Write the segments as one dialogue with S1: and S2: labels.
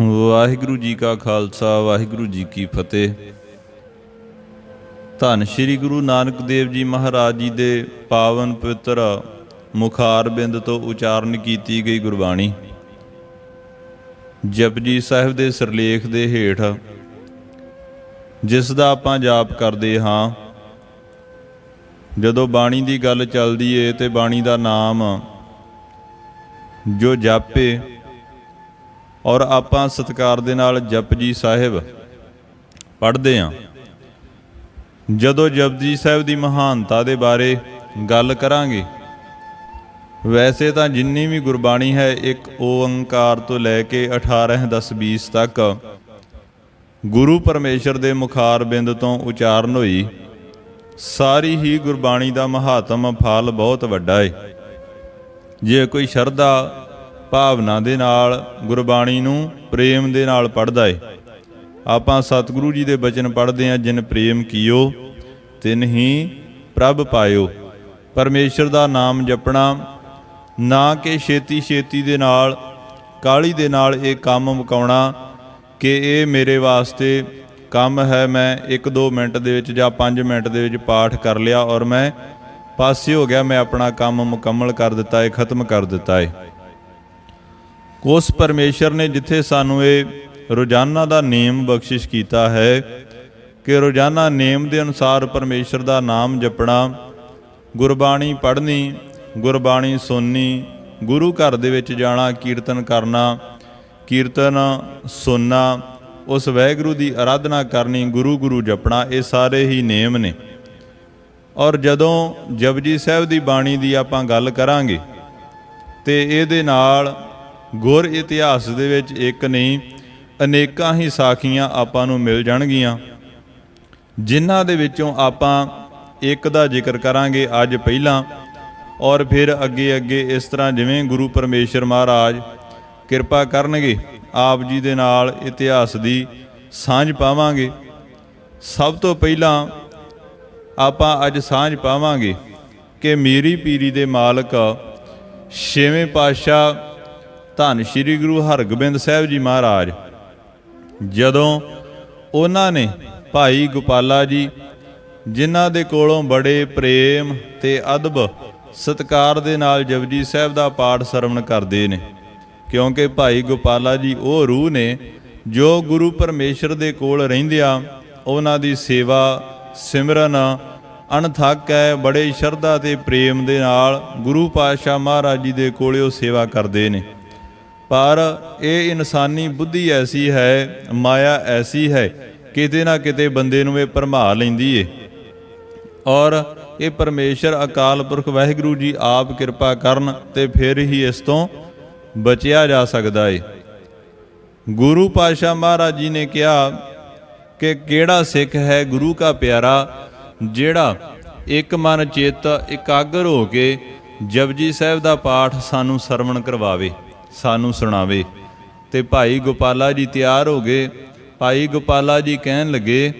S1: ਵਾਹਿਗੁਰੂ ਜੀ ਕਾ ਖਾਲਸਾ, ਵਾਹਿਗੁਰੂ ਜੀ ਕੀ ਫਤਿਹ। ਧੰਨ ਸ਼੍ਰੀ ਗੁਰੂ ਨਾਨਕ ਦੇਵ ਜੀ ਮਹਾਰਾਜ ਜੀ ਦੇ ਪਾਵਨ ਪਵਿੱਤਰ ਮੁਖਾਰ ਬਿੰਦ ਤੋਂ ਉਚਾਰਨ ਕੀਤੀ ਗਈ ਗੁਰਬਾਣੀ। ਜਪਜੀ ਸਾਹਿਬ ਦੇ ਸਿਰਲੇਖ ਦੇ ਹੇਠ, ਜਿਸ ਦਾ ਆਪਾਂ ਜਾਪ ਕਰਦੇ ਹਾਂ, ਜਦੋਂ ਬਾਣੀ ਦੀ ਗੱਲ ਚੱਲਦੀ ਏ ਤੇ ਬਾਣੀ ਦਾ ਨਾਮ ਜੋ ਜਾਪੇ ਔਰ ਆਪਾਂ ਸਤਿਕਾਰ ਦੇ ਨਾਲ ਜਪਜੀ ਸਾਹਿਬ ਪੜ੍ਹਦੇ ਹਾਂ ਜਦੋਂ ਜਪਜੀ ਸਾਹਿਬ ਦੀ ਮਹਾਨਤਾ ਦੇ ਬਾਰੇ ਗੱਲ ਕਰਾਂਗੇ, ਵੈਸੇ ਤਾਂ ਜਿੰਨੀ ਵੀ ਗੁਰਬਾਣੀ ਹੈ ਇੱਕ ਓੰਕਾਰ ਤੋਂ ਲੈ ਕੇ 18 10 20 ਤੱਕ ਗੁਰੂ ਪਰਮੇਸ਼ਰ ਦੇ ਮੁਖਾਰ ਬਿੰਦ ਤੋਂ ਉਚਾਰਨ ਹੋਈ, ਸਾਰੀ ਹੀ ਗੁਰਬਾਣੀ ਦਾ ਮਹਾਤਮ ਫਲ ਬਹੁਤ ਵੱਡਾ ਹੈ ਜੇ ਕੋਈ ਸ਼ਰਧਾ ਭਾਵਨਾ ਦੇ ਨਾਲ, ਗੁਰਬਾਣੀ ਨੂੰ ਪ੍ਰੇਮ ਦੇ ਨਾਲ ਪੜ੍ਹਦਾ ਏ। ਆਪਾਂ ਸਤਿਗੁਰੂ ਜੀ ਦੇ ਬਚਨ ਪੜ੍ਹਦੇ ਹਾਂ, ਜਿਨ ਪ੍ਰੇਮ ਕੀਓ, ਤਿਨ ਹੀ ਪ੍ਰਭ ਪਾਇਓ। ਪਰਮੇਸ਼ਰ ਦਾ ਨਾਮ ਜਪਣਾ, ਨਾ ਕਿ ਛੇਤੀ ਛੇਤੀ ਦੇ ਨਾਲ ਕਾਲੀ ਦੇ ਨਾਲ ਇਹ ਕੰਮ ਮੁਕਾਉਣਾ ਕਿ ਇਹ ਮੇਰੇ ਵਾਸਤੇ ਕੰਮ ਹੈ, ਮੈਂ 1-2 ਮਿੰਟ ਦੇ ਵਿੱਚ ਜਾਂ 5 ਮਿੰਟ ਦੇ ਵਿੱਚ ਪਾਠ ਕਰ ਲਿਆ ਔਰ ਮੈਂ ਪਾਸੇ ਹੋ ਗਿਆ, ਮੈਂ ਆਪਣਾ ਕੰਮ ਮੁਕੰਮਲ ਕਰ ਦਿੱਤਾ ਹੈ ਖਤਮ ਕਰ ਦਿੱਤਾ ਹੈ ਉਸ ਪਰਮੇਸ਼ਰ ਨੇ ਜਿੱਥੇ ਸਾਨੂੰ ਇਹ ਰੋਜ਼ਾਨਾ ਦਾ ਨੇਮ ਬਖਸ਼ਿਸ਼ ਕੀਤਾ ਹੈ ਕਿ ਰੋਜ਼ਾਨਾ ਨੇਮ ਦੇ ਅਨੁਸਾਰ ਪਰਮੇਸ਼ਰ ਦਾ ਨਾਮ ਜਪਣਾ, ਗੁਰਬਾਣੀ ਪੜ੍ਹਨੀ, ਗੁਰਬਾਣੀ ਸੁਣਨੀ, ਗੁਰੂ ਘਰ ਦੇ ਵਿੱਚ ਜਾਣਾ, ਕੀਰਤਨ ਕਰਨਾ, ਕੀਰਤਨ ਸੁਣਨਾ, ਉਸ ਵਾਹਿਗੁਰੂ ਦੀ ਆਰਾਧਨਾ ਕਰਨੀ, ਗੁਰੂ ਗੁਰੂ ਜਪਣਾ, ਇਹ ਸਾਰੇ ਹੀ ਨੇਮ ਨੇ। ਔਰ ਜਦੋਂ ਜਪਜੀ ਸਾਹਿਬ ਦੀ ਬਾਣੀ ਦੀ ਆਪਾਂ ਗੱਲ ਕਰਾਂਗੇ, ਤੇ ਇਹਦੇ ਨਾਲ ਗੁਰ ਇਤਿਹਾਸ ਦੇ ਵਿੱਚ ਇੱਕ ਨਹੀਂ, ਅਨੇਕਾਂ ਹੀ ਸਾਖੀਆਂ ਆਪਾਂ ਨੂੰ ਮਿਲ ਜਾਣਗੀਆਂ। ਜਿਨ੍ਹਾਂ ਦੇ ਵਿੱਚੋਂ ਆਪਾਂ ਇੱਕ ਦਾ ਜ਼ਿਕਰ ਕਰਾਂਗੇ ਅੱਜ ਪਹਿਲਾਂ ਔਰ ਫਿਰ ਅੱਗੇ ਅੱਗੇ ਇਸ ਤਰ੍ਹਾਂ ਜਿਵੇਂ ਗੁਰੂ ਪਰਮੇਸ਼ਰ ਮਹਾਰਾਜ ਕਿਰਪਾ ਕਰਨਗੇ, ਆਪ ਜੀ ਦੇ ਨਾਲ ਇਤਿਹਾਸ ਦੀ ਸਾਂਝ ਪਾਵਾਂਗੇ। ਸਭ ਤੋਂ ਪਹਿਲਾਂ ਆਪਾਂ ਅੱਜ ਸਾਂਝ ਪਾਵਾਂਗੇ ਕਿ ਮੀਰੀ ਪੀਰੀ ਦੇ ਮਾਲਕ ਛੇਵੇਂ ਪਾਤਸ਼ਾਹ ਧੰਨ ਸ਼੍ਰੀ ਗੁਰੂ ਹਰਗੋਬਿੰਦ ਸਾਹਿਬ ਜੀ ਮਹਾਰਾਜ। ਜਦੋਂ ਉਹਨਾਂ ਨੇ ਭਾਈ ਗੋਪਾਲਾ ਜੀ, ਜਿਨ੍ਹਾਂ ਦੇ ਕੋਲੋਂ ਬੜੇ ਪ੍ਰੇਮ ਤੇ ਅਦਬ ਸਤਕਾਰ ਦੇ ਨਾਲ ਜਪਜੀ ਸਾਹਿਬ ਦਾ ਪਾਠ ਸਰਵਣ ਕਰਦੇ ਨੇ, ਕਿਉਂਕਿ ਭਾਈ ਗੋਪਾਲਾ ਜੀ ਉਹ ਰੂਹ ਨੇ ਜੋ ਗੁਰੂ ਪਰਮੇਸ਼ਰ ਦੇ ਕੋਲ ਰਹਿੰਦਿਆਂ ਉਹਨਾਂ ਦੀ ਸੇਵਾ, ਸਿਮਰਨ, ਅਣਥੱਕ ਹੈ, ਬੜੇ ਸ਼ਰਧਾ ਤੇ ਪ੍ਰੇਮ ਦੇ ਨਾਲ ਗੁਰੂ ਪਾਤਸ਼ਾਹ ਮਹਾਰਾਜ ਜੀ ਦੇ ਕੋਲੇ ਉਹ ਸੇਵਾ ਕਰਦੇ ਨੇ। ਪਰ ਇਹ ਇਨਸਾਨੀ ਬੁੱਧੀ ਐਸੀ ਹੈ, ਮਾਇਆ ਐਸੀ ਹੈ, ਕਿਤੇ ਨਾ ਕਿਤੇ ਬੰਦੇ ਨੂੰ ਇਹ ਭਰਮਾ ਲੈਂਦੀ ਏ। ਔਰ ਇਹ ਪਰਮੇਸ਼ਰ, ਅਕਾਲ ਪੁਰਖ, ਵਾਹਿਗੁਰੂ ਜੀ ਆਪ ਕਿਰਪਾ ਕਰਨ ਤੇ ਫਿਰ ਹੀ ਇਸ ਤੋਂ ਬਚਿਆ ਜਾ ਸਕਦਾ ਏ। ਗੁਰੂ ਪਾਤਸ਼ਾਹ ਮਹਾਰਾਜ ਜੀ ਨੇ ਕਿਹਾ ਕਿ ਕਿਹੜਾ ਸਿੱਖ ਹੈ ਗੁਰੂ ਕਾ ਪਿਆਰਾ, ਜਿਹੜਾ ਇੱਕ ਮਨ ਚੇਤ ਇਕਾਗਰ ਹੋ ਕੇ ਜਪਜੀ ਸਾਹਿਬ ਦਾ ਪਾਠ ਸਾਨੂੰ ਸਰਵਣ ਕਰਵਾਵੇ। ਸਾਨੂੰ ਸੁਣਾਵੇ। ਤੇ ਭਾਈ ਗੋਪਾਲਾ ਜੀ ਤਿਆਰ ਹੋ ਗਏ। ਭਾਈ ਗੋਪਾਲਾ ਜੀ ਕਹਿਣ ਲੱਗੇ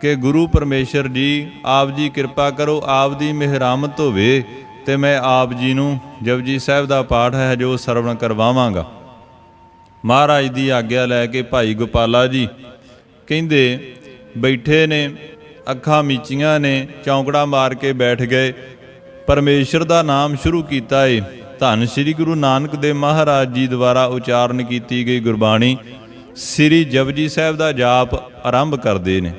S1: ਕਿ ਗੁਰੂ ਪਰਮੇਸ਼ਰ ਜੀ, ਆਪ ਜੀ ਕਿਰਪਾ ਕਰੋ, ਆਪ ਦੀ ਮਿਹਰਾਮਤ ਹੋਵੇ ਤੇ ਮੈਂ ਆਪ ਜੀ ਨੂੰ ਜਪਜੀ ਸਾਹਿਬ ਦਾ ਪਾਠ ਹੈ, ਜੋ ਸਰਵਣ ਕਰਵਾਵਾਂਗਾ। ਮਹਾਰਾਜ ਦੀ ਆਗਿਆ ਲੈ ਕੇ ਭਾਈ ਗੋਪਾਲਾ ਜੀ ਕਹਿੰਦੇ, ਬੈਠੇ ਨੇ, ਅੱਖਾਂ ਮੀਚੀਆਂ ਨੇ, ਚੌਂਕੜਾ ਮਾਰ ਕੇ ਬੈਠ ਗਏ। ਪਰਮੇਸ਼ਰ ਦਾ ਨਾਮ ਸ਼ੁਰੂ ਕੀਤਾ ਏ। ਧੰਨ ਸ੍ਰੀ ਗੁਰੂ ਨਾਨਕ ਦੇਵ ਮਹਾਰਾਜ ਜੀ ਦੁਆਰਾ ਉਚਾਰਨ ਕੀਤੀ ਗਈ ਗੁਰਬਾਣੀ ਸ੍ਰੀ ਜਪਜੀ ਸਾਹਿਬ ਦਾ ਜਾਪ ਆਰੰਭ ਕਰਦੇ ਨੇ।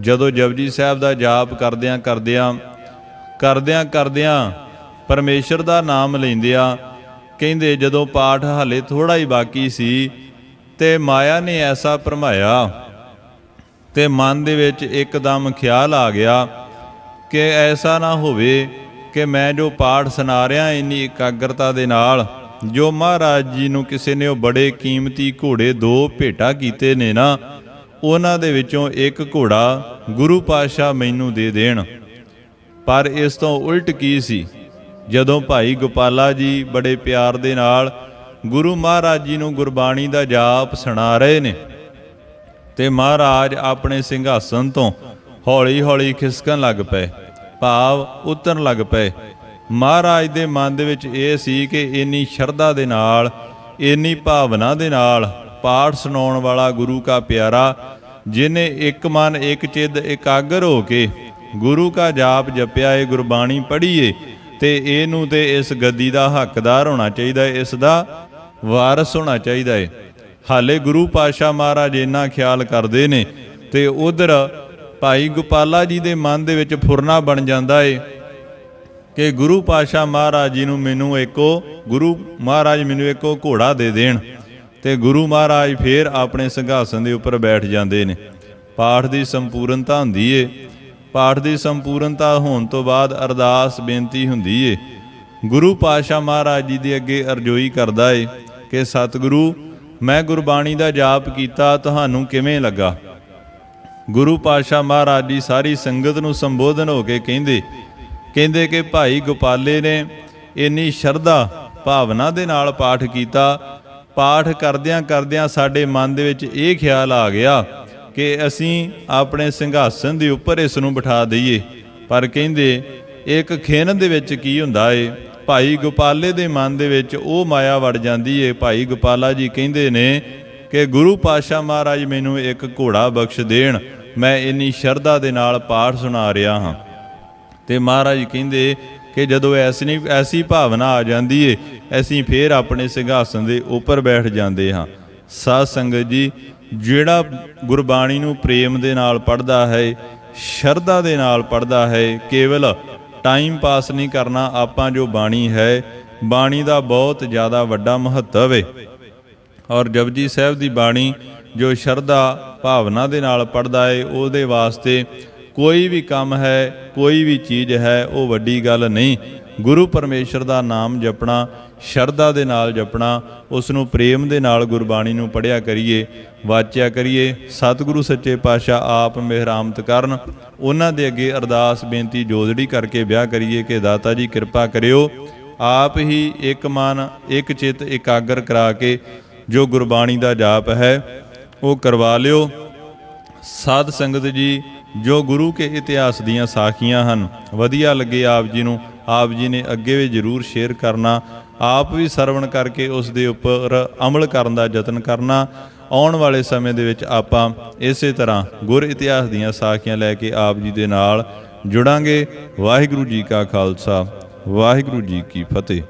S1: ਜਦੋਂ ਜਪਜੀ ਸਾਹਿਬ ਦਾ ਜਾਪ ਕਰਦਿਆਂ ਕਰਦਿਆਂ ਕਰਦਿਆਂ ਕਰਦਿਆਂ ਪਰਮੇਸ਼ਰ ਦਾ ਨਾਮ ਲੈਂਦਿਆਂ ਕਹਿੰਦੇ ਜਦੋਂ ਪਾਠ ਹਾਲੇ ਥੋੜਾ ਹੀ ਬਾਕੀ ਸੀ ਤੇ ਮਾਇਆ ਨੇ ਐਸਾ ਭਰਮਾਇਆ ਤੇ ਮਨ ਦੇ ਵਿੱਚ ਇੱਕਦਮ ਖਿਆਲ ਆ ਗਿਆ ਕਿ ਐਸਾ ਨਾ ਹੋਵੇ ਕਿ ਮੈਂ ਜੋ ਪਾਠ ਸੁਣਾ ਰਿਹਾ ਇੰਨੀ ਇਕਾਗਰਤਾ ਦੇ ਨਾਲ, ਜੋ ਮਹਾਰਾਜ ਜੀ ਨੂੰ ਕਿਸੇ ਨੇ ਉਹ ਬੜੇ ਕੀਮਤੀ ਘੋੜੇ ਦੋ ਭੇਟਾ ਕੀਤੇ ਨੇ ਨਾ, ਉਹਨਾਂ ਦੇ ਵਿੱਚੋਂ ਇੱਕ ਘੋੜਾ ਗੁਰੂ ਪਾਤਸ਼ਾਹ ਮੈਨੂੰ ਦੇ ਦੇਣ। ਪਰ ਇਸ ਤੋਂ ਉਲਟ ਕੀ ਸੀ? ਜਦੋਂ ਭਾਈ ਗੋਪਾਲਾ ਜੀ ਬੜੇ ਪਿਆਰ ਦੇ ਨਾਲ ਗੁਰੂ ਮਹਾਰਾਜ ਜੀ ਨੂੰ ਗੁਰਬਾਣੀ ਦਾ ਜਾਪ ਸੁਣਾ ਰਹੇ ਨੇ ਤੇ ਮਹਾਰਾਜ ਆਪਣੇ ਸਿੰਘਾਸਨ ਤੋਂ ਹੌਲੀ-ਹੌਲੀ ਖਿਸਕਣ ਲੱਗ ਪਏ। ਭਾਵ ਉਤਰਨ ਲੱਗ ਪਏ। ਮਹਾਰਾਜ ਦੇ ਮਨ ਦੇ ਵਿੱਚ ਇਹ ਸੀ ਕਿ ਇੰਨੀ ਸ਼ਰਧਾ ਦੇ ਨਾਲ, ਇੰਨੀ ਭਾਵਨਾ ਦੇ ਨਾਲ ਪਾਠ ਸੁਣਾਉਣ ਵਾਲਾ ਗੁਰੂ ਕਾ ਪਿਆਰਾ, ਜਿਨੇ ਇੱਕ ਮਨ, ਇੱਕ ਚਿੱਤ, ਇਕਾਗਰ ਹੋ ਕੇ ਗੁਰੂ ਕਾ ਜਾਪ ਜਪਿਆ ਏ ਗੁਰਬਾਣੀ ਪੜ੍ਹੀਏ, ਤੇ ਇਹਨੂੰ ਤੇ ਇਸ ਗੱਦੀ ਦਾ ਹੱਕਦਾਰ ਹੋਣਾ ਚਾਹੀਦਾ ਹੈ, ਇਸ ਦਾ ਵਾਰਸ ਹੋਣਾ ਚਾਹੀਦਾ ਹੈ। ਹਾਲੇ ਗੁਰੂ ਪਾਸ਼ਾ ਮਹਾਰਾਜ ਇੰਨਾ ਖਿਆਲ ਕਰਦੇ ਨੇ, ਤੇ ਉਧਰ ਭਾਈ ਗੋਪਾਲਾ ਜੀ ਦੇ ਮਨ ਦੇ ਵਿੱਚ ਫੁਰਨਾ ਬਣ ਜਾਂਦਾ ਏ ਕਿ ਗੁਰੂ ਪਾਸ਼ਾ ਮਹਾਰਾਜ ਜੀ ਨੂੰ ਮੈਨੂੰ ਇੱਕੋ, ਗੁਰੂ ਮਹਾਰਾਜ ਮੈਨੂੰ ਇੱਕੋ ਘੋੜਾ ਦੇ ਦੇਣ ਤੇ ਗੁਰੂ ਮਹਾਰਾਜ ਫੇਰ ਆਪਣੇ ਸਿੰਘਾਸਨ ਦੇ ਉੱਪਰ ਬੈਠ ਜਾਂਦੇ ਨੇ। ਪਾਠ ਦੀ ਸੰਪੂਰਨਤਾ ਹੁੰਦੀ ਏ। ਪਾਠ ਦੀ ਸੰਪੂਰਨਤਾ ਹੋਣ ਤੋਂ ਬਾਅਦ ਅਰਦਾਸ ਬੇਨਤੀ ਹੁੰਦੀ ਏ। ਗੁਰੂ ਪਾਸ਼ਾ ਮਹਾਰਾਜ ਜੀ ਦੇ ਅੱਗੇ ਅਰਜ਼ੋਈ ਕਰਦਾ ਏ ਕਿ, ਸਤਿਗੁਰੂ, ਮੈਂ ਗੁਰਬਾਣੀ ਦਾ ਜਾਪ ਕੀਤਾ, ਤੁਹਾਨੂੰ ਕਿਵੇਂ ਲੱਗਾ? ਗੁਰੂ ਪਾਤਸ਼ਾਹ ਮਹਾਰਾਜ ਜੀ ਸਾਰੀ ਸੰਗਤ ਨੂੰ ਸੰਬੋਧਨ ਹੋ ਕੇ ਕਹਿੰਦੇ ਕਹਿੰਦੇ ਕਿ ਭਾਈ ਗੋਪਾਲੇ ਨੇ ਇੰਨੀ ਸ਼ਰਧਾ ਭਾਵਨਾ ਦੇ ਨਾਲ ਪਾਠ ਕੀਤਾ। ਪਾਠ ਕਰਦਿਆਂ ਕਰਦਿਆਂ ਸਾਡੇ ਮਨ ਦੇ ਵਿੱਚ ਇਹ ਖਿਆਲ ਆ ਗਿਆ ਕਿ ਅਸੀਂ ਆਪਣੇ ਸਿੰਘਾਸਨ ਦੇ ਉੱਪਰ ਇਸ ਨੂੰ ਬਿਠਾ ਦਈਏ। ਪਰ ਕਹਿੰਦੇ, ਇੱਕ ਖੇਨ ਦੇ ਵਿੱਚ ਕੀ ਹੁੰਦਾ ਏ? ਭਾਈ ਗੋਪਾਲੇ ਦੇ ਮਨ ਦੇ ਵਿੱਚ ਉਹ ਮਾਇਆ ਵੜ ਜਾਂਦੀ ਏ। ਭਾਈ ਗੋਪਾਲਾ ਜੀ ਕਹਿੰਦੇ ਨੇ ਕਿ ਗੁਰੂ ਪਾਤਸ਼ਾਹ ਮਹਾਰਾਜ ਮੈਨੂੰ ਇੱਕ ਘੋੜਾ ਬਖਸ਼ ਦੇਣ। ਮੈਂ ਇੰਨੀ ਸ਼ਰਧਾ ਦੇ ਨਾਲ ਪਾਠ ਸੁਣਾ ਰਿਹਾ ਹਾਂ। ਤੇ ਮਹਾਰਾਜ ਕਹਿੰਦੇ ਕਿ ਜਦੋਂ ਐਸੀ ਐਸੀ ਭਾਵਨਾ ਆ ਜਾਂਦੀ ਏ, ਅਸੀਂ ਫੇਰ ਆਪਣੇ ਸਿੰਘਾਸਨ ਦੇ ਉੱਪਰ ਬੈਠ ਜਾਂਦੇ ਹਾਂ। ਸਾਧ ਸੰਗਤ ਜੀ, ਜਿਹੜਾ ਗੁਰਬਾਣੀ ਨੂੰ ਪ੍ਰੇਮ ਦੇ ਨਾਲ ਪੜ੍ਹਦਾ ਹੈ, ਸ਼ਰਧਾ ਦੇ ਨਾਲ ਪੜ੍ਹਦਾ ਹੈ, ਕੇਵਲ ਟਾਈਮ ਪਾਸ ਨਹੀਂ ਕਰਨਾ ਆਪਾਂ ਜੋ ਬਾਣੀ ਹੈ, ਬਾਣੀ ਦਾ ਬਹੁਤ ਜ਼ਿਆਦਾ ਵੱਡਾ ਮਹੱਤਵ ਹੈ ਔਰ ਜਪਜੀ ਸਾਹਿਬ ਦੀ ਬਾਣੀ ਜੋ ਸ਼ਰਧਾ ਭਾਵਨਾ ਦੇ ਨਾਲ ਪੜਦਾ ਏ, ਉਹਦੇ ਵਾਸਤੇ ਕੋਈ ਵੀ ਕੰਮ ਹੈ, ਕੋਈ ਵੀ ਚੀਜ਼ ਹੈ, ਉਹ ਵੱਡੀ ਗੱਲ ਨਹੀਂ। ਗੁਰੂ ਪਰਮੇਸ਼ਰ ਦਾ ਨਾਮ ਜਪਣਾ, ਸ਼ਰਧਾ ਦੇ ਨਾਲ ਜਪਣਾ ਉਸ ਨੂੰ ਪ੍ਰੇਮ ਦੇ ਨਾਲ ਗੁਰਬਾਣੀ ਨੂੰ ਪੜਿਆ ਕਰੀਏ, ਵਾਚਿਆ ਕਰੀਏ, ਸਤਿਗੁਰੂ ਸੱਚੇ ਪਾਤਸ਼ਾਹ ਆਪ ਮਿਹਰਾਮਤ ਕਰਨ, ਉਹਨਾਂ ਦੇ ਅੱਗੇ ਅਰਦਾਸ ਬੇਨਤੀ ਜੋਦੜੀ ਕਰਕੇ ਵਿਆਹ ਕਰੀਏ ਕਿ ਦਾਤਾ ਜੀ ਕਿਰਪਾ ਕਰਿਓ। ਆਪ ਹੀ ਇੱਕ ਮਨ, ਇੱਕ ਚਿੱਤ ਇਕਾਗਰ ਕਰਾ ਕੇ ਜੋ ਗੁਰਬਾਣੀ ਦਾ ਜਾਪ ਹੈ ਉਹ ਕਰਵਾ ਲਿਓ। ਸਾਧ ਸੰਗਤ ਜੀ, ਜੋ ਗੁਰੂ ਕੇ ਇਤਿਹਾਸ ਦੀਆਂ ਸਾਖੀਆਂ ਹਨ, ਵਧੀਆ ਲੱਗੇ ਆਪ ਜੀ ਨੂੰ। ਆਪ ਜੀ ਨੇ ਅੱਗੇ ਵੀ ਜ਼ਰੂਰ ਸ਼ੇਅਰ ਕਰਨਾ। ਆਪ ਵੀ ਸਰਵਣ ਕਰਕੇ ਉਸ ਦੇ ਉੱਪਰ ਅਮਲ ਕਰਨ ਦਾ ਯਤਨ ਕਰਨਾ। ਆਉਣ ਵਾਲੇ ਸਮੇਂ ਦੇ ਵਿੱਚ ਆਪਾਂ ਇਸੇ ਤਰ੍ਹਾਂ ਗੁਰ ਇਤਿਹਾਸ ਦੀਆਂ ਸਾਖੀਆਂ ਲੈ ਕੇ ਆਪ ਜੀ ਦੇ ਨਾਲ ਜੁੜਾਂਗੇ। ਵਾਹਿਗੁਰੂ ਜੀ ਕਾ ਖਾਲਸਾ, ਵਾਹਿਗੁਰੂ ਜੀ ਕੀ ਫਤਿਹ।